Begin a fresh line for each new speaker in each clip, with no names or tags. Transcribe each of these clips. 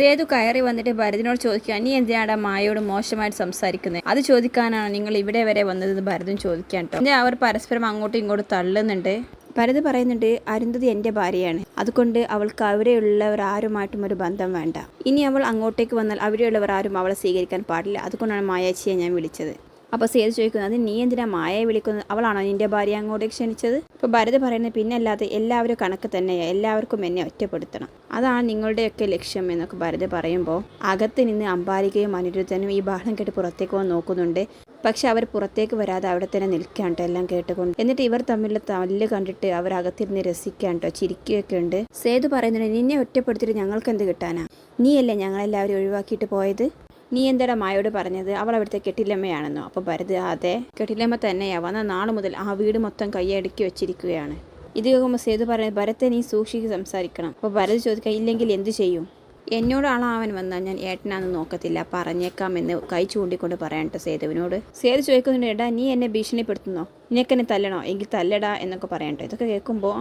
സേതു കയറി വന്നിട്ട് ഭരതിനോട് ചോദിക്കുക നീ എന്തിനാടാ മായയോട് മോശമായിട്ട് സംസാരിക്കുന്നത് അത് ചോദിക്കാനാണ് നിങ്ങൾ ഇവിടെ വരെ വന്നതെന്ന് ഭരതൻ ചോദിക്കാൻ കേട്ടോ അവർ പരസ്പരം അങ്ങോട്ടും ഇങ്ങോട്ടും തള്ളുന്നുണ്ട്. ഭരത് പറയുന്നുണ്ട് അരുന്ധതി എന്റെ ഭാര്യയാണ്. അതുകൊണ്ട് അവൾക്ക് അവിടെയുള്ളവർ ആരുമായിട്ടും ഒരു ബന്ധം വേണ്ട. ഇനി അവൾ അങ്ങോട്ടേക്ക് വന്നാൽ അവിടെയുള്ളവർ ആരും അവളെ സ്വീകരിക്കാൻ പാടില്ല. അതുകൊണ്ടാണ് മായാച്ചിയെ ഞാൻ വിളിച്ചത്. അപ്പോൾ സേതു ചോദിക്കുന്നത് നീ എന്തിനാ മായയെ വിളിക്കുന്നത്? അവളാണോ നിന്റെ ഭാര്യ അങ്ങോട്ടേക്ക് ക്ഷണിച്ചത്? ഇപ്പോൾ ഭരത് പറയുന്നത് പിന്നെ അല്ലാതെ എല്ലാവരും കണക്ക് തന്നെയാ. എല്ലാവർക്കും എന്നെ ഒറ്റപ്പെടുത്തണം. അതാണ് നിങ്ങളുടെയൊക്കെ ലക്ഷ്യം എന്നൊക്കെ ഭരത് പറയുമ്പോൾ അകത്ത് നിന്ന് അമ്പാലികയും അനിരുദ്ധനും ഈ ബഹളം കേട്ട് പുറത്തേക്ക് വന്ന് നോക്കുന്നുണ്ട്. പക്ഷെ അവർ പുറത്തേക്ക് വരാതെ അവിടെ തന്നെ നിൽക്കാണ്ട് എല്ലാം കേട്ടുകൊണ്ട്. എന്നിട്ട് ഇവർ തമ്മിലുള്ള തല്ല് കണ്ടിട്ട് അവർ അകത്തിരുന്ന് രസിക്കാണ്ടോ ചിരിക്കുകയൊക്കെ ഉണ്ട്. സേതു പറയുന്നുണ്ട് നിന്നെ ഒറ്റപ്പെടുത്തിയിട്ട് ഞങ്ങൾക്ക് എന്ത് കിട്ടാനാ? നീയല്ലേ ഞങ്ങളെല്ലാവരും ഒഴിവാക്കിയിട്ട് പോയത്? നീ എന്തേടെ മായോട് പറഞ്ഞത് അവൾ അവിടുത്തെ കെട്ടിലമ്മയാണെന്നോ. അപ്പോൾ ഭരത് അതെ കെട്ടിലമ്മ തന്നെയാ. വന്ന നാളു മുതൽ ആ വീട് മൊത്തം കൈയടുക്കി വെച്ചിരിക്കുകയാണ്. ഇത് കേൾക്കുമ്പോൾ സേതു പറയുന്നത് ഭരത്തെ നീ സൂക്ഷിച്ച് സംസാരിക്കണം. അപ്പോൾ ഭരത് ചോദിക്കുക ഇല്ലെങ്കിൽ എന്ത് ചെയ്യും? എന്നോടാണ് അവൻ വന്നാൽ ഞാൻ ഏട്ടനാന്ന് നോക്കത്തില്ല. പറഞ്ഞേക്കാം എന്ന് കൈ ചൂണ്ടിക്കൊണ്ട് പറയട്ടെ സേതുവിനോട്. സേതു ചോദിക്കുന്നുണ്ട് എടാ നീ എന്നെ ഭീഷണിപ്പെടുത്തുന്നോ? നിനക്കെന്നെ തല്ലണോ? എങ്കിൽ തല്ലടാ എന്നൊക്കെ പറയണ്ടോ ഇതൊക്കെ കേൾക്കുമ്പോൾ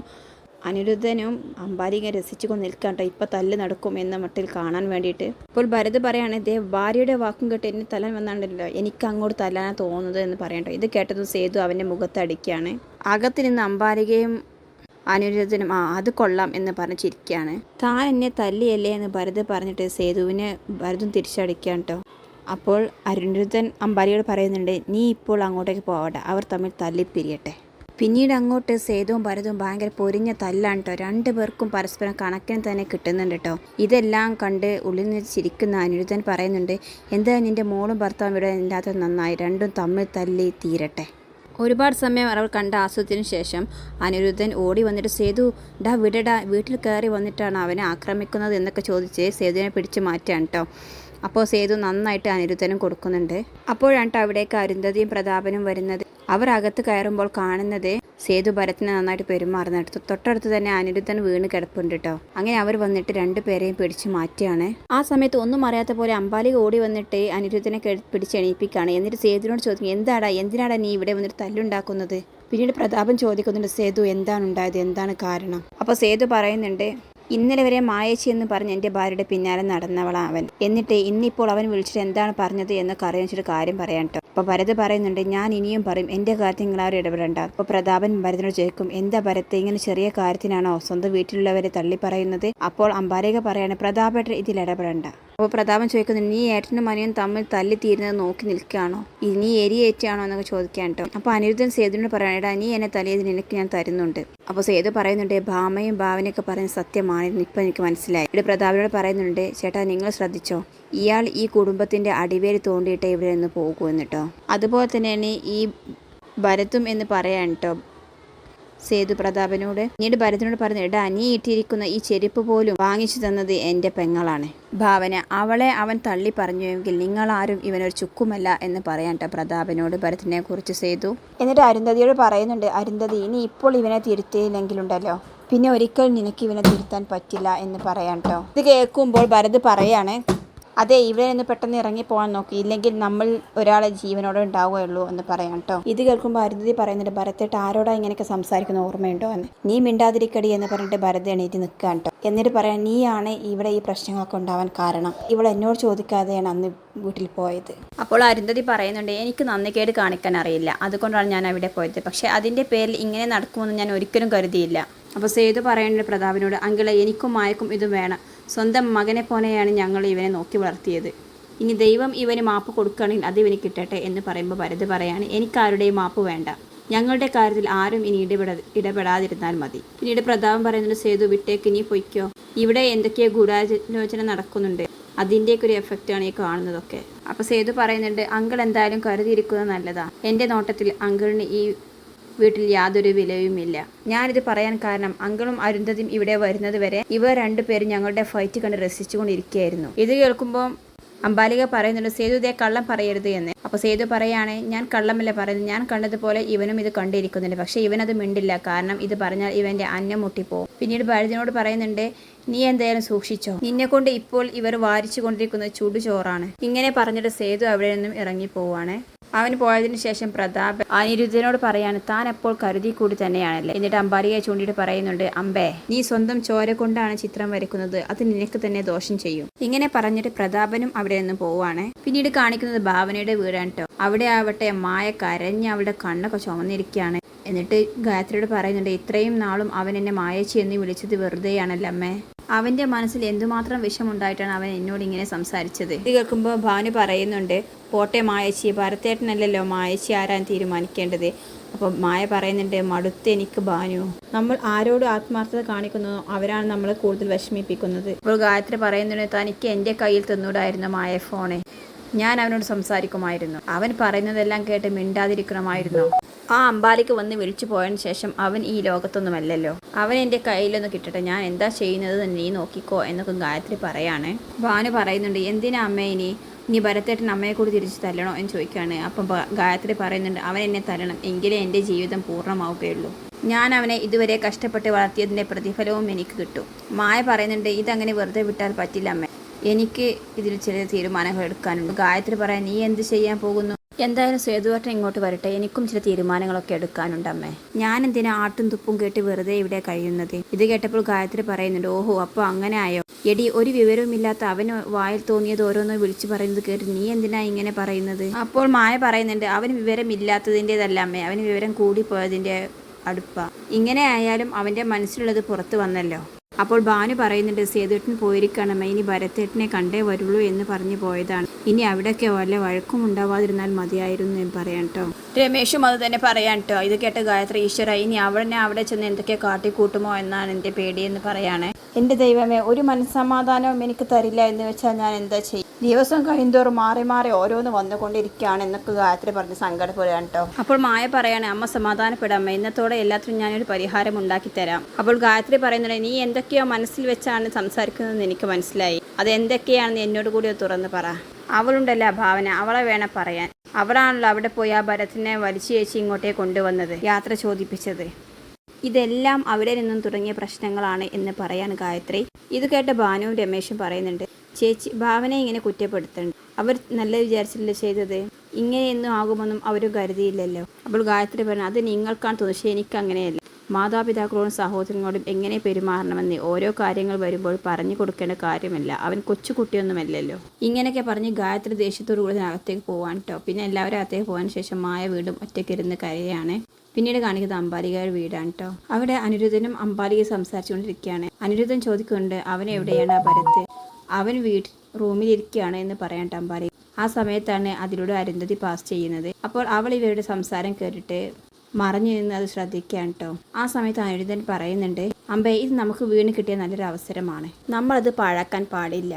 അനിരുദ്ധനും അമ്പാലിക രസിച്ചുകൊണ്ട് നിൽക്കണ്ട ഇപ്പൊ തല്ല് നടക്കും എന്ന മട്ടിൽ കാണാൻ വേണ്ടിയിട്ട്. ഇപ്പോൾ ഭരത് പറയാണ് ദേ ഭാര്യയുടെ വാക്കും കേട്ട് എന്നെ തല്ലാൻ വന്നാണ്ടല്ലോ. എനിക്ക് അങ്ങോട്ട് തല്ലാനാ തോന്നുന്നത് എന്ന് പറയണ്ടോ. ഇത് കേട്ടതും സേതു അവന്റെ മുഖത്ത് അടിക്കുകയാണ് അകത്ത് നിന്ന് അമ്പാലികയും അനിരുദ്ധനും ആ അത് കൊള്ളാം എന്ന് പറഞ്ഞ് ചിരിക്കുകയാണ് താൻ എന്നെ തല്ലിയല്ലേ എന്ന് ഭരത് പറഞ്ഞിട്ട് സേതുവിനെ ഭരതും തിരിച്ചടിക്കാൻ കേട്ടോ അപ്പോൾ അരുണിരുദ്ധൻ അമ്പാലിയോട് പറയുന്നുണ്ട് നീ ഇപ്പോൾ അങ്ങോട്ടേക്ക് പോവട്ടെ അവർ തമ്മിൽ തല്ലിപ്പിരിയട്ടെ. പിന്നീട് അങ്ങോട്ട് സേതുവും ഭരതും ഭയങ്കര പൊരിഞ്ഞ തല്ലാണ് കേട്ടോ രണ്ടു പേർക്കും പരസ്പരം കണക്കിന് തന്നെ കിട്ടുന്നുണ്ട് കേട്ടോ ഇതെല്ലാം കണ്ട് ഉള്ളിൽ നിന്ന് ചിരിക്കുന്ന അനിരുദ്ധൻ പറയുന്നുണ്ട് എന്താ നിന്റെ മോളും ഭർത്താവും ഇവിടെ ഇല്ലാത്തത് നന്നായി? രണ്ടും തമ്മിൽ തല്ലി തീരട്ടെ. ഒരുപാട് സമയം അവർ കണ്ട ആസ്വദത്തിന് ശേഷം അനിരുദ്ധൻ ഓടി വന്നിട്ട് സേതു ഡാ വിടടാ വീട്ടിൽ കയറി വന്നിട്ടാണ് അവനെ ആക്രമിക്കുന്നത്? എന്നൊക്കെ ചോദിച്ച് സേതുവിനെ പിടിച്ചു മാറ്റാൻ കേട്ടോ അപ്പോൾ സേതു നന്നായിട്ട് അനിരുദ്ധനും കൊടുക്കുന്നുണ്ട്. അപ്പോഴാണ് അവിടേക്ക് അരുന്ധതിയും പ്രതാപനും വരുന്നത് അവർ അകത്ത് കയറുമ്പോൾ കാണുന്നത് സേതു ഭരത്തിനെ നന്നായിട്ട് പെരുമാറുന്നിടത്ത് തൊട്ടടുത്ത് തന്നെ അനിരുദ്ധൻ വീണ് കിടപ്പുണ്ട് കേട്ടോ. അങ്ങനെ അവർ വന്നിട്ട് രണ്ടുപേരെയും പിടിച്ചു മാറ്റിയാണ് ആ സമയത്ത് ഒന്നും അറിയാത്ത പോലെ അമ്പാലി ഓടി വന്നിട്ട് അനിരുദ്ധനെ പിടിച്ച് എണീപ്പിക്കുകയാണ്. എന്നിട്ട് സേതുവിനോട് ചോദിക്കും എന്താടാ എന്തിനാടാ നീ ഇവിടെ വന്നിട്ട് തല്ലുണ്ടാക്കുന്നത്? പിന്നീട് പ്രതാപൻ ചോദിക്കുന്നുണ്ട് സേതു എന്താണ് ഉണ്ടായത്? എന്താണ് കാരണം? അപ്പോൾ സേതു പറയുന്നുണ്ട് ഇന്നലെ വരെ മായച്ചി എന്ന് പറഞ്ഞ് എന്റെ ഭാര്യയുടെ പിന്നാലെ നടന്നവളാ അവൻ. എന്നിട്ട് ഇന്നിപ്പോൾ അവൻ വിളിച്ചിട്ട് എന്താണ് പറഞ്ഞത് എന്നൊക്കെ അറിയാൻ കാര്യം പറയാൻ കേട്ടോ അപ്പോൾ ഭരത് പറയുന്നുണ്ട് ഞാൻ ഇനിയും പറയും എന്റെ കാര്യത്തിൽ നിങ്ങളാരും ഇടപെടേണ്ട. അപ്പോൾ പ്രതാപൻ ഭരതനോട് ചോദിക്കും എന്താ ഭരത്ത് ഇങ്ങനെ ചെറിയ കാര്യത്തിനാണോ സ്വന്തം വീട്ടിലുള്ളവരെ തള്ളി പറയുന്നത് അപ്പോൾ അമ്പാരക പറയാണ് പ്രതാപേട്ട ഇതിൽ ഇടപെടേണ്ട. അപ്പോൾ പ്രതാപൻ ചോദിക്കുന്നുണ്ട് നീ ഏട്ടനും അനിയനും തമ്മിൽ തല്ലി തീരുന്നത് നോക്കി നിൽക്കുകയാണോ? ഇനി എരിയേറ്റാണോ എന്നൊക്കെ ചോദിക്കാൻ കേട്ടോ അപ്പോൾ അനിരുദ്ധൻ സേതുവിനോട് പറയണം നീ എന്നെ തല്ലിയത് നിനക്ക് ഞാൻ തരുന്നുണ്ട്. അപ്പോൾ സേതു പറയുന്നുണ്ട് ഭാമയും ഭാവനയൊക്കെ പറയുന്ന സത്യമാണെന്ന് ഇപ്പം എനിക്ക് മനസ്സിലായി. ഇവിടെ പ്രതാപനോട് പറയുന്നുണ്ട് ചേട്ടാ നിങ്ങൾ ശ്രദ്ധിച്ചോ ഇയാൾ ഈ കുടുംബത്തിന്റെ അടിവേര് തോണ്ടിയിട്ട് ഇവിടെ നിന്ന് പോകുമെന്ന് കേട്ടോ അതുപോലെ തന്നെയാണ് ഈ ഭരത്തും എന്ന് പറയാൻ കേട്ടോ സേതു പ്രതാപനോട്. പിന്നീട് ഭരതനോട് പറഞ്ഞു എടാ നീ ഇട്ടിരിക്കുന്ന ഈ ചെരുപ്പ് പോലും വാങ്ങിച്ചു തന്നത് എന്റെ പെങ്ങളാണ്. ഭാവന അവളെ അവൻ തള്ളി പറഞ്ഞുവെങ്കിൽ നിങ്ങളാരും ഇവനൊരു ചുക്കുമല്ല എന്ന് പറയാൻ പ്രതാപനോട് ഭരതനെ കുറിച്ച് സേതു. എന്നിട്ട് അരുന്ധതിയോട് പറയുന്നുണ്ട് അരുന്ധതി ഇനി ഇപ്പോൾ ഇവനെ തിരുത്തിയില്ലെങ്കിലുണ്ടല്ലോ. പിന്നെ ഒരിക്കൽ നിനക്ക് ഇവനെ തിരുത്താൻ പറ്റില്ല എന്ന് പറയാൻ കേട്ടോ ഇത് കേൾക്കുമ്പോൾ ഭരത് പറയാണ് അതെ ഇവിടെ നിന്ന് പെട്ടെന്ന് ഇറങ്ങി പോകാൻ നോക്കി. ഇല്ലെങ്കിൽ നമ്മൾ ഒരാളെ ജീവനോടെ ഉണ്ടാവുകയുള്ളൂ എന്ന് പറയാം കേട്ടോ. ഇത് കേൾക്കുമ്പോൾ അരുന്ധതി പറയുന്നുണ്ട് ഭരത്തേട്ട് ആരോടാ ഇങ്ങനെയൊക്കെ സംസാരിക്കുന്ന ഓർമ്മയുണ്ടോ? എന്ന്. നീ മിണ്ടാതിരിക്കടി എന്ന് പറഞ്ഞിട്ട് ഭരത് എണീറ്റ് നിൽക്കുക കേട്ടോ. എന്നിട്ട് പറയാം നീയാണ് ഇവിടെ ഈ പ്രശ്നങ്ങളൊക്കെ ഉണ്ടാവാൻ കാരണം. ഇവൾ എന്നോട് ചോദിക്കാതെയാണ് അന്ന് വീട്ടിൽ പോയത്. അപ്പോൾ അരുന്ധതി പറയുന്നുണ്ട് എനിക്ക് നന്ദികേട് കാണിക്കാൻ അറിയില്ല. അതുകൊണ്ടാണ് ഞാൻ അവിടെ പോയത്. പക്ഷേ അതിന്റെ പേരിൽ ഇങ്ങനെ നടക്കുമെന്ന് ഞാൻ ഒരിക്കലും കരുതിയില്ല. അപ്പോൾ സേതു പറയുന്നുണ്ട് പ്രതാപിനോട് അങ്കിളെ എനിക്കും മായക്കും ഇത് വേണം. സ്വന്തം മകനെ പോലെയാണ് ഞങ്ങൾ ഇവനെ നോക്കി വളർത്തിയത്. ഇനി ദൈവം ഇവന് മാപ്പ് കൊടുക്കുകയാണെങ്കിൽ അത് ഇവന് കിട്ടട്ടെ എന്ന് പറയുമ്പോൾ ഭരത് പറയാണ് എനിക്കാരുടെയും മാപ്പ് വേണ്ട. ഞങ്ങളുടെ കാര്യത്തിൽ ആരും ഇനി ഇടപെട ഇടപെടാതിരുന്നാൽ മതി. പിന്നീട് പ്രതാപം പറയുന്നത് സേതു വിട്ടേക്ക് ഇനി പൊയ്ക്കോ. ഇവിടെ എന്തൊക്കെയോ ഗൂഢാലോചന നടക്കുന്നുണ്ട്. അതിന്റെയൊക്കെ ഒരു എഫക്റ്റാണ് ഈ കാണുന്നതൊക്കെ. അപ്പോൾ സേതു പറയുന്നുണ്ട് അങ്കിൾ എന്തായാലും കരുതിയിരിക്കുന്നത് നല്ലതാണ് എന്റെ നോട്ടത്തിൽ അങ്കിളിന് ഈ വീട്ടിൽ യാതൊരു വിലയുമില്ല. ഞാനിത് പറയാൻ കാരണം അങ്കിളും അരുന്ധതിയും ഇവിടെ വരുന്നത് വരെ ഇവർ രണ്ടുപേരും ഞങ്ങളുടെ ഫൈറ്റ് കണ്ട് രസിച്ചുകൊണ്ടിരിക്കുകയായിരുന്നു. ഇത് കേൾക്കുമ്പോൾ അംബാലിക പറയുന്നുണ്ട് സേതു ഇതേ കള്ളം പറയരുത് എന്ന്. അപ്പോൾ സേതു പറയുകയാണെങ്കിൽ ഞാൻ കള്ളമല്ല പറയുന്നത്. ഞാൻ കണ്ടതുപോലെ ഇവനും ഇത് കണ്ടിരിക്കുന്നുണ്ട്. പക്ഷേ ഇവനത് മിണ്ടില്ല. കാരണം ഇത് പറഞ്ഞാൽ ഇവന്റെ അന്നം മുട്ടിപ്പോവും. പിന്നീട് ഭരതനോട് പറയുന്നുണ്ട് നീ എന്തായാലും സൂക്ഷിച്ചോ? നിന്നെ കൊണ്ട് ഇപ്പോൾ ഇവർ വാരിച്ചു കൊണ്ടിരിക്കുന്നത് ചുടുചോറാണ്. ഇങ്ങനെ പറഞ്ഞിട്ട് സേതു അവിടെ നിന്നും ഇറങ്ങി പോവാണ് അവൻ പോയതിനു ശേഷം പ്രതാപ് അനിരുദ്ധനോട് പറയാണ് താൻ അപ്പോൾ കരുതി കൂടി തന്നെയാണല്ലേ? എന്നിട്ട് അമ്പാരിയെ ചൂണ്ടിയിട്ട് പറയുന്നുണ്ട് അമ്പേ നീ സ്വന്തം ചോര കൊണ്ടാണ് ചിത്രം വരയ്ക്കുന്നത് അത് നിനക്ക് തന്നെ ദോഷം ചെയ്യും. ഇങ്ങനെ പറഞ്ഞിട്ട് പ്രതാപനും അവിടെ നിന്ന് പോവാണ് പിന്നീട് കാണിക്കുന്നത് ഭാവനയുടെ വീടാണ് കേട്ടോ അവിടെ ആവട്ടെ മായ കരഞ്ഞ് അവളുടെ കണ്ണൊക്കെ ചുമന്നിരിക്കുകയാണ്. എന്നിട്ട് ഗായത്രിയോട് പറയുന്നുണ്ട് ഇത്രയും നാളും അവൻ എന്നെ മായച്ചി എന്ന് വിളിച്ചത് വെറുതെയാണല്ലോ അമ്മേ? അവന്റെ മനസ്സിൽ എന്തുമാത്രം വിഷമുണ്ടായിട്ടാണ് അവൻ എന്നോട് ഇങ്ങനെ സംസാരിച്ചത്? ഇത് കേൾക്കുമ്പോൾ ഭാനു പറയുന്നുണ്ട് പോട്ടെ മായച്ചി ഭരത്തേട്ടനല്ലല്ലോ മായച്ചി ആരാൻ തീരുമാനിക്കേണ്ടത്? അപ്പോൾ മായ പറയുന്നുണ്ട് മടുത്ത് എനിക്ക് ഭാനു. നമ്മൾ ആരോട് ആത്മാർത്ഥത കാണിക്കുന്നു അവരാണ് നമ്മളെ കൂടുതൽ വിഷമിപ്പിക്കുന്നത്. അപ്പോൾ ഗായത്രി പറയുന്നുണ്ട് തനിക്ക് എന്റെ കയ്യിൽ തന്നൂടായിരുന്നു മായ ഫോണ്. ഞാൻ അവനോട് സംസാരിക്കുമായിരുന്നു. അവൻ പറയുന്നതെല്ലാം കേട്ട് മിണ്ടാതിരിക്കണമായിരുന്നു? ആ അമ്പാലിക്ക് വന്ന് വിളിച്ചു പോയതിന് ശേഷം അവൻ ഈ ലോകത്തൊന്നുമല്ലല്ലോ. അവൻ എന്റെ കയ്യിലൊന്ന് കിട്ടട്ടെ. ഞാൻ എന്താ ചെയ്യുന്നത് നീ നോക്കിക്കോ എന്നൊക്കെ ഗായത്രി പറയാണ്. ഭാനു പറയുന്നുണ്ട് എന്തിനാ അമ്മ ഇനി? ഇനി ഭരത്തേട്ടൻ അമ്മയെ കൂടി തിരിച്ച് തല്ലണോ? എന്ന് ചോദിക്കുകയാണ് അപ്പം ഗായത്രി പറയുന്നുണ്ട് അവൻ എന്നെ തരണം എങ്കിലേ എന്റെ ജീവിതം പൂർണമാവുകയുള്ളൂ. ഞാൻ അവനെ ഇതുവരെ കഷ്ടപ്പെട്ട് വളർത്തിയതിന്റെ പ്രതിഫലവും എനിക്ക് കിട്ടും. മായ പറയുന്നുണ്ട് ഇതങ്ങനെ വെറുതെ വിട്ടാൽ പറ്റില്ല അമ്മ. എനിക്ക് ഇതിൽ ചില തീരുമാനങ്ങൾ എടുക്കാനുണ്ട്. ഗായത്രി പറയാൻ നീ എന്ത് ചെയ്യാൻ പോകുന്നു? എന്തായാലും സേതുവേട്ടൻ ഇങ്ങോട്ട് വരട്ടെ. എനിക്കും ചില തീരുമാനങ്ങളൊക്കെ എടുക്കാനുണ്ട് അമ്മേ. ഞാൻ എന്തിനാ ആട്ടും തുപ്പും കേട്ട് വെറുതെ ഇവിടെ കഴിയുന്നത്? ഇത് കേട്ടപ്പോൾ ഗായത്രി പറയുന്നുണ്ട് ഓഹോ അപ്പോൾ അങ്ങനെ ആയോ? എടി ഒരു വിവരവുമില്ലാത്ത അവന് വായിൽ തോന്നിയത് ഓരോന്നോ വിളിച്ചു പറയുന്നത് കേട്ട് നീ എന്തിനാ ഇങ്ങനെ പറയുന്നത്? അപ്പോൾ മായ പറയുന്നുണ്ട് അവന് വിവരമില്ലാത്തതിന്റെതല്ല അമ്മേ. അവന് വിവരം കൂടി കൂടിപ്പോയതിന്റെ അടുപ്പ. ഇങ്ങനെ ആയാലും അവന്റെ മനസ്സിലുള്ളത് പുറത്തു വന്നല്ലോ. അപ്പോൾ ഭാനു പറയുന്നുണ്ട് സേതുട്ടൻ പോയിരിക്കണമേ ഇനി ഭരത്തേട്ടനെ കണ്ടേ വരുള്ളൂ എന്ന് പറഞ്ഞു പോയതാണ്. ഇനി അവിടെയൊക്കെ വല്ല വഴക്കും ഉണ്ടാവാതിരുന്നാൽ മതിയായിരുന്നു എന്ന് പറയാൻ കേട്ടോ രമേഷും അത് തന്നെ പറയാൻ കേട്ടോ ഇത് കേട്ട ഗായത്രി ഈശ്വര ഇനി അവനെ അവിടെ ചെന്ന് എന്തൊക്കെ കാട്ടിക്കൂട്ടുമോ എന്നാണ് എന്റെ പേടിയെന്ന് പറയാണ്. എന്റെ ദൈവമേ ഒരു മനസ്സമാധാനവും എനിക്ക് തരില്ല എന്ന് വെച്ചാൽ ഞാൻ എന്താ ചെയ്യും? ദിവസം കഴിയുന്തോറും മാറി മാറി ഓരോന്ന് വന്നുകൊണ്ടിരിക്കുകയാണ് എന്നൊക്കെ ഗായത്രി പറഞ്ഞ് സങ്കടപ്പെടുകയാണ് കേട്ടോ. അപ്പോൾ മായ പറയാണ് അമ്മ സമാധാനപ്പെടാമ്മ ഇന്നത്തോടെ എല്ലാത്തിനും ഞാനൊരു പരിഹാരം ഉണ്ടാക്കി തരാം. അപ്പോൾ ഗായത്രി പറയുന്നുണ്ട് നീ എന്തൊക്കെയോ മനസ്സിൽ വെച്ചാണ് സംസാരിക്കുന്നതെന്ന് എനിക്ക് മനസ്സിലായി. അത് എന്തൊക്കെയാണെന്ന് എന്നോട് കൂടി തുറന്ന് പറ. അവളുണ്ടല്ല ഭാവന. അവളെ വേണം പറയാൻ. അവളാണല്ലോ അവിടെ പോയി ആ ഭരത്തിനെ വലിച്ചു ചേച്ചി ഇങ്ങോട്ടേ കൊണ്ടുവന്നത്. യാത്ര ചോദിപ്പിച്ചത്. ഇതെല്ലാം അവിടെ നിന്നും തുടങ്ങിയ പ്രശ്നങ്ങളാണ് എന്ന് പറയാൻ ഗായത്രി. ഇത് കേട്ട ഭാനുവും രമേശും പറയുന്നുണ്ട് ചേച്ചി ഭാവനയെ ഇങ്ങനെ കുറ്റപ്പെടുത്തണ്ട്. അവർ നല്ല വിചാരിച്ചില്ല ചെയ്തത്? ഇങ്ങനെയൊന്നും ആകുമെന്നും അവർ കരുതിയില്ലല്ലോ. അപ്പോൾ ഗായത്രി പറഞ്ഞു അത് നിങ്ങൾക്കാണ് തോന്നുന്നത് പക്ഷേ എനിക്ക് അങ്ങനെയല്ല. മാതാപിതാക്കളോടും സഹോദരങ്ങളോടും എങ്ങനെ പെരുമാറണമെന്ന് ഓരോ കാര്യങ്ങൾ വരുമ്പോൾ പറഞ്ഞു കൊടുക്കേണ്ട കാര്യമല്ല. അവൻ കൊച്ചുകുട്ടിയൊന്നുമല്ലല്ലോ. ഇങ്ങനെയൊക്കെ പറഞ്ഞ് ഗായത്രി ദേഷ്യത്തോടു കൂടി അകത്തേക്ക് പോകാൻ കേട്ടോ. പിന്നെ എല്ലാവരും അകത്തേക്ക് പോകാൻ ശേഷം മായ വീണ്ടും ഒറ്റയ്ക്കിരുന്ന് കരയാണ്. പിന്നീട് കാണിക്കുന്നത് അമ്പാലികയുടെ വീടാണ് കേട്ടോ. അവിടെ അനിരുദ്ധനും അമ്പാലികയും സംസാരിച്ചുകൊണ്ടിരിക്കുകയാണ്. അനിരുദ്ധൻ ചോദിക്കുന്നുണ്ട് അവൻ എവിടെയാണ് ആ ഭരത്ത് അവൻ വീട് റൂമിലിരിക്കുകയാണ് എന്ന് പറയാൻ ടമ്പാലി ആ സമയത്താണ് അതിലൂടെ അരുന്ധതി പാസ് ചെയ്യുന്നത്. അപ്പോൾ അവൾ ഇവരുടെ സംസാരം കേട്ടിട്ട് മറഞ്ഞു നിന്ന് അത് ശ്രദ്ധിക്കുകയാണ് കേട്ടോ ആ സമയത്ത് അനിരുദ്ധൻ പറയുന്നുണ്ട് അമ്പേ ഇത് നമുക്ക് വീണ് കിട്ടിയ നല്ലൊരു അവസരമാണ്. നമ്മളത് പാഴാക്കാൻ പാടില്ല.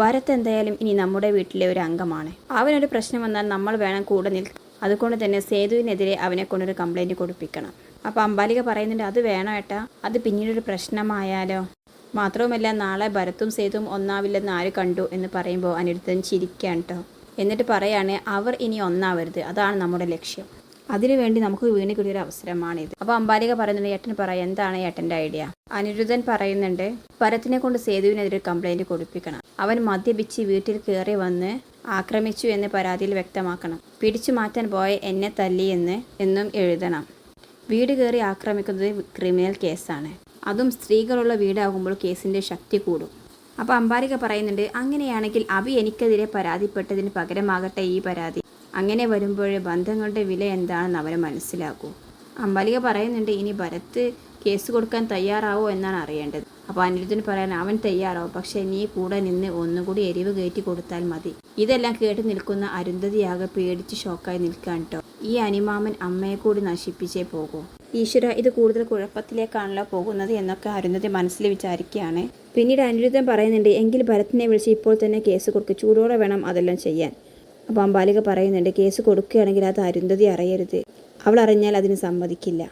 ഭരത് എന്തായാലും ഇനി നമ്മുടെ വീട്ടിലെ ഒരു അംഗമാണ്. അവനൊരു പ്രശ്നം വന്നാൽ നമ്മൾ വേണം കൂടെ നിൽക്കാൻ അതുകൊണ്ട് തന്നെ സേതുവിനെതിരെ അവനെ കൊണ്ടൊരു കംപ്ലൈന്റ് കൊടുപ്പിക്കണം. അപ്പോൾ അമ്പാലിക പറയുന്നുണ്ട് അത് വേണം ഏട്ടാ? അത് പിന്നീടൊരു പ്രശ്നമായാലോ? മാത്രവുമല്ല നാളെ ഭരത്തും സേതുവും ഒന്നാവില്ലെന്ന് ആര് കണ്ടു എന്ന് പറയുമ്പോൾ അനിരുദ്ധൻ ചിരിക്കാണ് കേട്ടോ എന്നിട്ട് പറയാണ് അവർ ഇനി ഒന്നാവരുത്. അതാണ് നമ്മുടെ ലക്ഷ്യം. അതിനുവേണ്ടി നമുക്ക് വീണ് കിട്ടിയൊരു അവസരമാണിത്. അപ്പോൾ അംബാലിക പറയുന്നുണ്ട് ഏട്ടൻ പറയാം എന്താണ് ഏട്ടന്റെ ഐഡിയ? അനിരുദ്ധൻ പറയുന്നുണ്ട് ഭരത്തിനെ കൊണ്ട് സേതുവിനെതിരെ കംപ്ലൈന്റ് കൊടുപ്പിക്കണം. അവൻ മദ്യപിച്ച് വീട്ടിൽ കയറി വന്ന് ആക്രമിച്ചു എന്ന് പരാതിയിൽ വ്യക്തമാക്കണം. പിടിച്ചു മാറ്റാൻ പോയ എന്നെ തല്ലി എന്ന് എന്നും എഴുതണം. വീട് കയറി ആക്രമിക്കുന്നത് ക്രിമിനൽ കേസാണ്. അതും സ്ത്രീകളുള്ള വീടാകുമ്പോൾ കേസിന്റെ ശക്തി കൂടും. അപ്പോൾ അമ്പാരിക പറയുന്നുണ്ട് അങ്ങനെയാണെങ്കിൽ അവി എനിക്കെതിരെ പരാതിപ്പെട്ടതിന് പകരമാകട്ടെ ഈ പരാതി. അങ്ങനെ വരുമ്പോൾ ബന്ധങ്ങളുടെ വില എന്താണെന്ന് അവരെ മനസ്സിലാക്കൂ. അമ്പാലിക പറയുന്നുണ്ട് ഇനി ഭരത്ത് കേസ് കൊടുക്കാൻ തയ്യാറാവോ എന്നാണ് അറിയേണ്ടത്. അപ്പോൾ അനിരുദ്ധന് പറയാൻ അവൻ തയ്യാറാവും. പക്ഷേ നീ കൂടെ നിന്ന് ഒന്നുകൂടി എരിവ് കയറ്റി കൊടുത്താൽ മതി. ഇതെല്ലാം കേട്ട് നിൽക്കുന്ന അരുന്ധതിയാകെ പേടിച്ച് ഷോക്കായി നിൽക്കാൻ കേട്ടോ ഈ അനിമാമൻ അമ്മയെ കൂടി നശിപ്പിച്ചേ പോകൂ. ഈശ്വര ഇത് കൂടുതൽ കുഴപ്പത്തിലേക്കാണല്ലോ പോകുന്നത് എന്നൊക്കെ അരുന്ധതി മനസ്സിൽ വിചാരിക്കുകയാണ്. പിന്നീട് അനിരുദ്ധൻ പറയുന്നുണ്ട് എങ്കിൽ ഭരത്തിനെ വിളിച്ച് ഇപ്പോൾ തന്നെ കേസ് കൊടുക്കുക ചൂടോടെ വേണം അതെല്ലാം ചെയ്യാൻ. അപ്പോൾ അമ്പാലിക പറയുന്നുണ്ട് കേസ് കൊടുക്കുകയാണെങ്കിൽ അത് അരുന്ധതി അറിയരുത്. അവൾ അറിഞ്ഞാൽ അതിന് സമ്മതിക്കില്ല.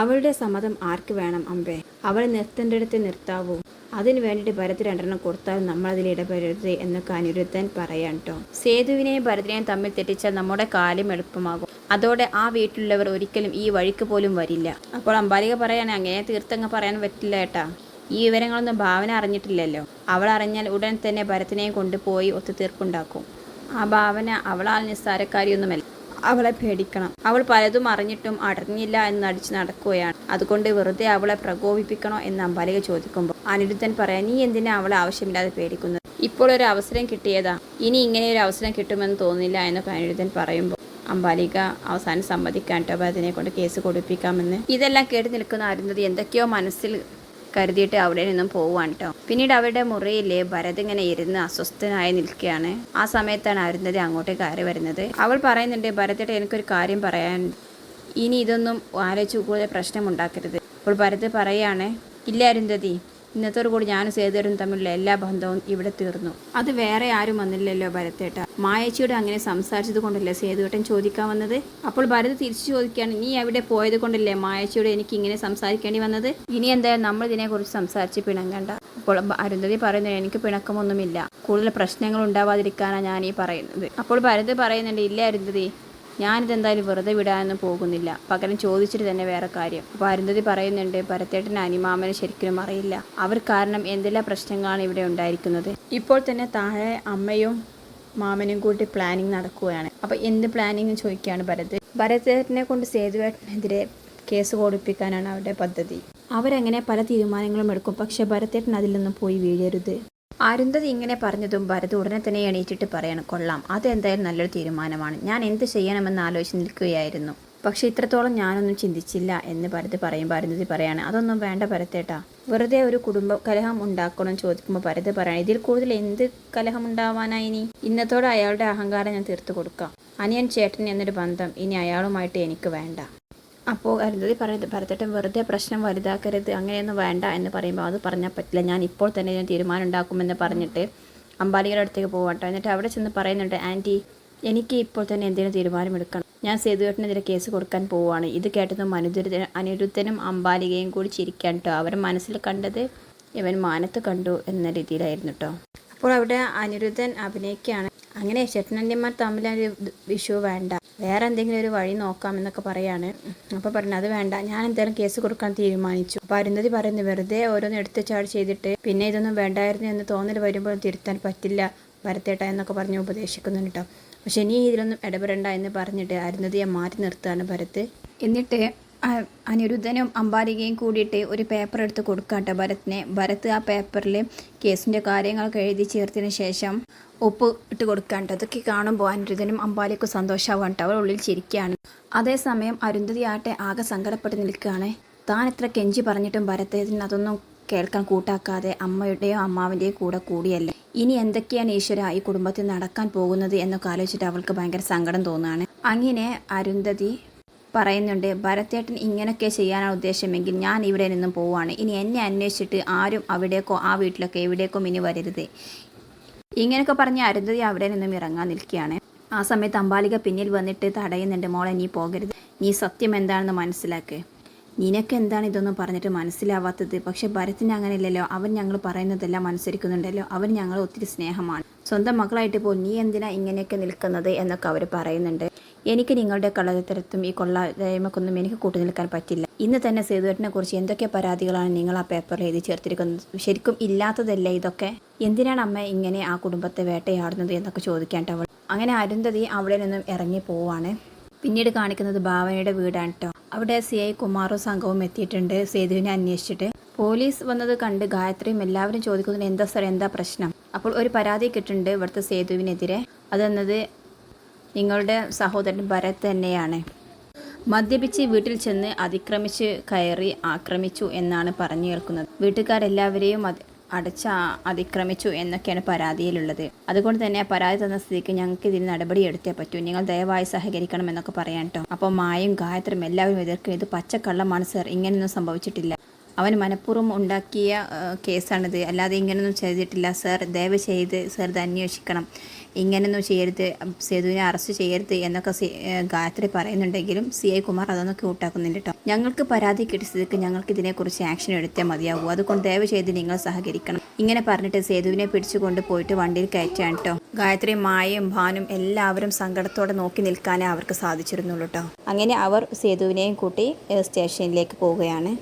അവളുടെ സമ്മതം ആർക്ക് വേണം അമ്പേ? അവളെ നിർത്തേണ്ടടുത്ത് നിർത്താവൂ. അതിനു വേണ്ടിയിട്ട് ഭരത് രണ്ടെണ്ണം കൊടുത്താൽ നമ്മൾ അതിൽ ഇടപെടരുത് എന്നൊക്കെ അനിരുദ്ധൻ പറയാൻ കേട്ടോ സേതുവിനെയും ഭരതിനെയും തമ്മിൽ തെറ്റിച്ചാൽ നമ്മുടെ കാലം എളുപ്പമാകും. അതോടെ ആ വീട്ടിലുള്ളവർ ഒരിക്കലും ഈ വഴിക്ക് പോലും വരില്ല. അപ്പോൾ അമ്പാലിക പറയാണ് അങ്ങനെ തീർത്തങ്ങ് പറയാൻ പറ്റില്ല ഏട്ടാ. ഈ വിവരങ്ങളൊന്നും ഭാവന അറിഞ്ഞിട്ടില്ലല്ലോ. അവൾ അറിഞ്ഞാൽ ഉടൻ തന്നെ ഭരത്തിനെയും കൊണ്ടുപോയി ഒത്തുതീർപ്പുണ്ടാക്കും. ആ ഭാവന അവളാൽ നിസ്സാരക്കാരിയൊന്നുമല്ല. അവളെ പേടിക്കണം. അവൾ പലതും അറിഞ്ഞിട്ടും അടങ്ങിയില്ല എന്ന് നടിച്ച് നടക്കുകയാണ്. അതുകൊണ്ട് വെറുതെ അവളെ പ്രകോപിപ്പിക്കണോ എന്ന് അമ്പാലിക ചോദിക്കുമ്പോൾ അനിരുദ്ധൻ പറയാൻ നീ എന്തിനാ അവളെ ആവശ്യമില്ലാതെ പേടിക്കുന്നത്? ഇപ്പോൾ ഒരു അവസരം കിട്ടിയതാ. ഇനി ഇങ്ങനെ ഒരു അവസരം കിട്ടുമെന്ന് തോന്നില്ല എന്ന് അനിരുദ്ധൻ പറയുമ്പോൾ അമ്പാലിക അവസാനം സമ്മതിക്കാൻ അതിനെ കൊണ്ട് കേസ് കൊടുപ്പിക്കാമെന്ന്. ഇതെല്ലാം കേട്ട് നിൽക്കുന്ന അരുന്നത് എന്തൊക്കെയോ മനസ്സിൽ കരുതിയിട്ട് അവിടെ നിന്നും പോവാണ് കേട്ടോ പിന്നീട് അവരുടെ മുറിയിലെ ഭരത് ഇങ്ങനെ ഇരുന്ന് അസ്വസ്ഥനായി നിൽക്കുകയാണ്. ആ സമയത്താണ് അരുന്ധതി അങ്ങോട്ട് കയറി വരുന്നത്. അവൾ പറയുന്നുണ്ട് ഭരതേട്ട എനിക്കൊരു കാര്യം പറയാൻ ഇനി ഇതൊന്നും ആലോചിച്ച് കൂടുതൽ പ്രശ്നമുണ്ടാക്കരുത്. അപ്പോൾ ഭരത് പറയാണ് ഇല്ല അരുന്ധതി ഇന്നത്തോടു കൂടി ഞാനും സേതുവരും തമ്മിലുള്ള എല്ലാ ബന്ധവും ഇവിടെ തീർന്നു. അത് വേറെ ആരും വന്നില്ലല്ലോ ഭരത്തേട്ട മായച്ചിയോട് അങ്ങനെ സംസാരിച്ചത് കൊണ്ടല്ലേ സേതുവേട്ടൻ ചോദിക്കാൻ വന്നത്? അപ്പോൾ ഭരത് തിരിച്ചു ചോദിക്കുകയാണ് നീ അവിടെ പോയത് കൊണ്ടല്ലേ മായച്ചിയോട് എനിക്ക് ഇങ്ങനെ സംസാരിക്കേണ്ടി വന്നത്? ഇനി എന്തായാലും നമ്മൾ ഇതിനെക്കുറിച്ച് സംസാരിച്ച് പിണങ്ങണ്ട. അപ്പോൾ അരുന്ധതി പറയുന്നത് എനിക്ക് പിണക്കമൊന്നുമില്ല. കൂടുതൽ പ്രശ്നങ്ങൾ ഉണ്ടാവാതിരിക്കാനാണ് ഞാൻ ഈ പറയുന്നത്. അപ്പോൾ ഭരത് പറയുന്നുണ്ട് ഇല്ല അരുന്ധതി ഞാനിതെന്തായാലും വെറുതെ വിടാനൊന്നും പോകുന്നില്ല. പകരം ചോദിച്ചിട്ട് തന്നെ വേറെ കാര്യം. അരുന്ധതി പറയുന്നുണ്ട് ഭരത്തേട്ടൻ അനിമാമന് ശരിക്കും അറിയില്ല. അവർ കാരണം എന്തെല്ലാം പ്രശ്നങ്ങളാണ് ഇവിടെ ഉണ്ടായിരിക്കുന്നത്. ഇപ്പോൾ തന്നെ താഴെ അമ്മയും മാമനും കൂട്ടി പ്ലാനിങ് നടക്കുകയാണ്. അപ്പോൾ എന്ത് പ്ലാനിങ് ചോദിക്കുകയാണ് ഭരത്. ഭരതേട്ടനെ കൊണ്ട് സേതുവേട്ടനെതിരെ കേസ് കൊടുപ്പിക്കാനാണ് അവരുടെ പദ്ധതി. അവരങ്ങനെ പല തീരുമാനങ്ങളും എടുക്കും. പക്ഷേ ഭരതേട്ടൻ അതിൽ പോയി വീഴരുത്. അരുന്ധതി ഇങ്ങനെ പറഞ്ഞതും ഭരത് ഉടനെ തന്നെ എണീറ്റിട്ട് പറയണം കൊള്ളാം അതെന്തായാലും നല്ലൊരു തീരുമാനമാണ്. ഞാൻ എന്ത് ചെയ്യണമെന്ന് ആലോചിച്ച് നിൽക്കുകയായിരുന്നു. പക്ഷെ ഇത്രത്തോളം ഞാനൊന്നും ചിന്തിച്ചില്ല എന്ന് ഭരത് പറയുമ്പോൾ അരുന്ധതി പറയാണ് അതൊന്നും വേണ്ട ഭരത്തേട്ടാ വെറുതെ ഒരു കുടുംബ കലഹം ഉണ്ടാക്കണം ചോദിക്കുമ്പോൾ ഭരത് പറയാണ് ഇതിൽ കൂടുതൽ എന്ത് കലഹം ഉണ്ടാവാനായി ഇനി? ഇന്നത്തോടെ അയാളുടെ അഹങ്കാരം ഞാൻ തീർത്തു കൊടുക്കാം. അനിയൻ ചേട്ടൻ എന്നൊരു ബന്ധം ഇനി അയാളുമായിട്ട് എനിക്ക് വേണ്ട. അപ്പോൾ അരുന്ധതി പറയുന്നത് ഭരതേട്ടൻ വെറുതെ പ്രശ്നം വലുതാക്കരുത് അങ്ങനെയൊന്നും വേണ്ട എന്ന് പറയുമ്പോൾ അത് പറഞ്ഞാൽ പറ്റില്ല. ഞാൻ ഇപ്പോൾ തന്നെ ഞാൻ തീരുമാനം ഉണ്ടാക്കുമെന്ന് പറഞ്ഞിട്ട് അമ്പാലികയുടെ അടുത്തേക്ക് പോകട്ടോ എന്നിട്ട് അവിടെ ചെന്ന് പറയുന്നുണ്ട് ആന്റി എനിക്ക് ഇപ്പോൾ തന്നെ എന്തെങ്കിലും തീരുമാനമെടുക്കണം. ഞാൻ സേതുവേട്ടനെതിരെ കേസ് കൊടുക്കാൻ പോവുകയാണ് ഇത് കേട്ടതും അനുദുരിതനും അനിരുദ്ധനും അമ്പാലികയും കൂടി ചിരിക്കാൻ കേട്ടോ അവരെ മനസ്സിൽ കണ്ടത് ഇവൻ മാനത്ത് കണ്ടു എന്ന രീതിയിലായിരുന്നു കേട്ടോ അപ്പോൾ അവിടെ അനിരുദ്ധൻ അഭിനയിക്കുകയാണ്. അങ്ങനെ ചേട്ടനന്യന്മാർ തമ്മിൽ ഒരു ഇഷ്യൂ വേണ്ട. വേറെ എന്തെങ്കിലും ഒരു വഴി നോക്കാം എന്നൊക്കെ പറയാണ്. അപ്പോൾ പറഞ്ഞു അത് വേണ്ട. ഞാൻ എന്തായാലും കേസ് കൊടുക്കാൻ തീരുമാനിച്ചു. അപ്പോൾ അരുന്ധതി പറയുന്നു വെറുതെ ഓരോന്ന് എടുത്ത് ചാർജ് ചെയ്തിട്ട് പിന്നെ ഇതൊന്നും വേണ്ടായിരുന്നു എന്ന് തോന്നൽ വരുമ്പോൾ തിരുത്താൻ പറ്റില്ല. വരത്തേട്ട എന്നൊക്കെ പറഞ്ഞ് ഉപദേശിക്കുന്നുണ്ട് കേട്ടോ പക്ഷെ ഇനി ഇതിലൊന്നും ഇടപെടണ്ട എന്ന് പറഞ്ഞിട്ട് അരുന്ധതിയെ മാറ്റി നിർത്തുകയാണ് ഭരത്. എന്നിട്ട് അനിരുദ്ധനും അമ്പാലികയും കൂടിയിട്ട് ഒരു പേപ്പർ എടുത്ത് കൊടുക്കാട്ടോ ഭരത്തിനെ ഭരത് ആ പേപ്പറിൽ കേസിന്റെ കാര്യങ്ങളൊക്കെ എഴുതി ചേർത്തതിന് ശേഷം ഒപ്പ് ഇട്ട് കൊടുക്കാണ്ട്. അതൊക്കെ കാണുമ്പോൾ അനിരുദ്ധനും അമ്പാലിക്കും സന്തോഷമാവാണ്ട് അവൾ ഉള്ളിൽ ചിരിക്കുകയാണ് അതേസമയം അരുന്ധതി ആട്ടെ ആകെ സങ്കടപ്പെട്ട് നിൽക്കുകയാണ്. താൻ എത്ര കെഞ്ചി പറഞ്ഞിട്ടും ഭരത്തേതിന് അതൊന്നും കേൾക്കാൻ കൂട്ടാക്കാതെ അമ്മയുടെയോ അമ്മാവിന്റെയോ കൂടെ കൂടിയല്ലേ? ഇനി എന്തൊക്കെയാണ് ഈശ്വര ഈ കുടുംബത്തിൽ നടക്കാൻ പോകുന്നത് എന്നൊക്കെ ആലോചിച്ചിട്ട് അവൾക്ക് ഭയങ്കര സങ്കടം തോന്നുകയാണ്. അങ്ങനെ അരുന്ധതി പറയുന്നുണ്ട് ഭരത്തേട്ടൻ ഇങ്ങനെയൊക്കെ ചെയ്യാനാണ് ഉദ്ദേശമെങ്കിൽ ഞാൻ ഇവിടെ നിന്നും പോവുകയാണ് ഇനി എന്നെ അന്വേഷിച്ചിട്ട് ആരും അവിടേക്കോ ആ വീട്ടിലൊക്കെ എവിടേക്കോ ഇനി വരരുത്. ഇങ്ങനെയൊക്കെ പറഞ്ഞ് അരുന്ധതി അവിടെ നിന്നും ഇറങ്ങാൻ നിൽക്കുകയാണ്. ആ സമയത്ത് അമ്പാലിക പിന്നിൽ വന്നിട്ട് തടയുന്നുണ്ട് മോളെ നീ പോകരുത്. നീ സത്യം എന്താണെന്ന് മനസ്സിലാക്ക്. നിനക്ക് എന്താണ് ഇതൊന്നും പറഞ്ഞിട്ട് മനസ്സിലാവാത്തത്? പക്ഷെ ഭരത്തിന് അങ്ങനെയല്ലല്ലോ. അവൻ ഞങ്ങൾ പറയുന്നതെല്ലാം അനുസരിക്കുന്നുണ്ടല്ലോ. അവൻ ഞങ്ങൾ ഒത്തിരി സ്നേഹമാണ്. സ്വന്തം മക്കളായിട്ട് പോ നീ എന്തിനാ ഇങ്ങനെയൊക്കെ നിൽക്കുന്നത്? എന്നൊക്കെ അവർ പറയുന്നുണ്ട്. എനിക്ക് നിങ്ങളുടെ കള്ളത്തരത്തും ഈ കൊള്ളായ്മക്കൊന്നും എനിക്ക് കൂട്ടു നിൽക്കാൻ പറ്റില്ല. ഇന്ന് തന്നെ സേതുവേട്ടനെ കുറിച്ച് എന്തൊക്കെ പരാതികളാണ് നിങ്ങൾ ആ പേപ്പറിൽ എഴുതി ചേർത്തിരിക്കുന്നത്? ശരിക്കും ഇല്ലാത്തതല്ലേ ഇതൊക്കെ? എന്തിനാണ് അമ്മ ഇങ്ങനെ ആ കുടുംബത്തെ വേട്ടയാടുന്നത് എന്നൊക്കെ ചോദിക്കാൻ അവൾ. അങ്ങനെ അരുന്ധതി അവിടെ നിന്നും ഇറങ്ങി പോവാണ്. പിന്നീട് കാണിക്കുന്നത് ഭാവനയുടെ വീടാണ് കേട്ടോ അവിടെ സി ഐ കുമാറും സംഘവും എത്തിയിട്ടുണ്ട്. സേതുവിനെ അന്വേഷിച്ചിട്ട്. പോലീസ് വന്നത് കണ്ട് ഗായത്രിയും എല്ലാവരും ചോദിക്കുന്നത് എന്താ സാർ എന്താ പ്രശ്നം? അപ്പോൾ ഒരു പരാതി കിട്ടുന്നുണ്ട് ഇവിടുത്തെ സേതുവിനെതിരെ. അതെന്നത് നിങ്ങളുടെ സഹോദരൻ ഭരത് തന്നെയാണ്. മദ്യപിച്ച് വീട്ടിൽ ചെന്ന് അതിക്രമിച്ച് കയറി ആക്രമിച്ചു എന്നാണ് പറഞ്ഞു കേൾക്കുന്നത്. വീട്ടുകാരെല്ലാവരെയും അടച്ച അതിക്രമിച്ചു എന്നൊക്കെയാണ് പരാതിയിലുള്ളത്. അതുകൊണ്ട് തന്നെ ആ പരാതി തന്ന സ്ഥിതിക്ക് ഞങ്ങൾക്ക് ഇതിന് നടപടി എടുത്തേ പറ്റൂ. നിങ്ങൾ ദയവായി സഹകരിക്കണം എന്നൊക്കെ പറയാൻ കേട്ടോ അപ്പോൾ മായും ഗായത്രിയും എല്ലാവരും എതിർക്കും. ഇത് പച്ചക്കള്ളമാണ് സർ. ഇങ്ങനെയൊന്നും സംഭവിച്ചിട്ടില്ല. അവൻ മനഃപൂർവം ഉണ്ടാക്കിയ കേസാണിത്. അല്ലാതെ ഇങ്ങനെയൊന്നും ചെയ്തിട്ടില്ല സർ. ദയവ് ചെയ്ത് സർ ഇത് അന്വേഷിക്കണം. ഇങ്ങനെയൊന്നും ചെയ്യരുത് സേതുവിനെ അറസ്റ്റ് ചെയ്യരുത് എന്നൊക്കെ ഗായത്രി പറയുന്നുണ്ടെങ്കിലും സി ഐ കുമാർ അതൊന്നും കൂട്ടാക്കുന്നില്ല കേട്ടോ ഞങ്ങൾക്ക് പരാതി കിട്ടിയ ഞങ്ങൾക്ക് ഇതിനെക്കുറിച്ച് ആക്ഷൻ എടുത്തേ മതിയാവൂ. അതുകൊണ്ട് ദയവ് ചെയ്ത് നിങ്ങൾ സഹകരിക്കണം. ഇങ്ങനെ പറഞ്ഞിട്ട് സേതുവിനെ പിടിച്ചുകൊണ്ട് പോയിട്ട് വണ്ടിയിൽ കയറ്റാണ് കേട്ടോ ഗായത്രി മായയും ഭാനും എല്ലാവരും സങ്കടത്തോടെ നോക്കി നിൽക്കാനേ അവർക്ക് സാധിച്ചിരുന്നുള്ളൂ കേട്ടോ അങ്ങനെ അവർ സേതുവിനെയും കൂട്ടി സ്റ്റേഷനിലേക്ക് പോവുകയാണ്.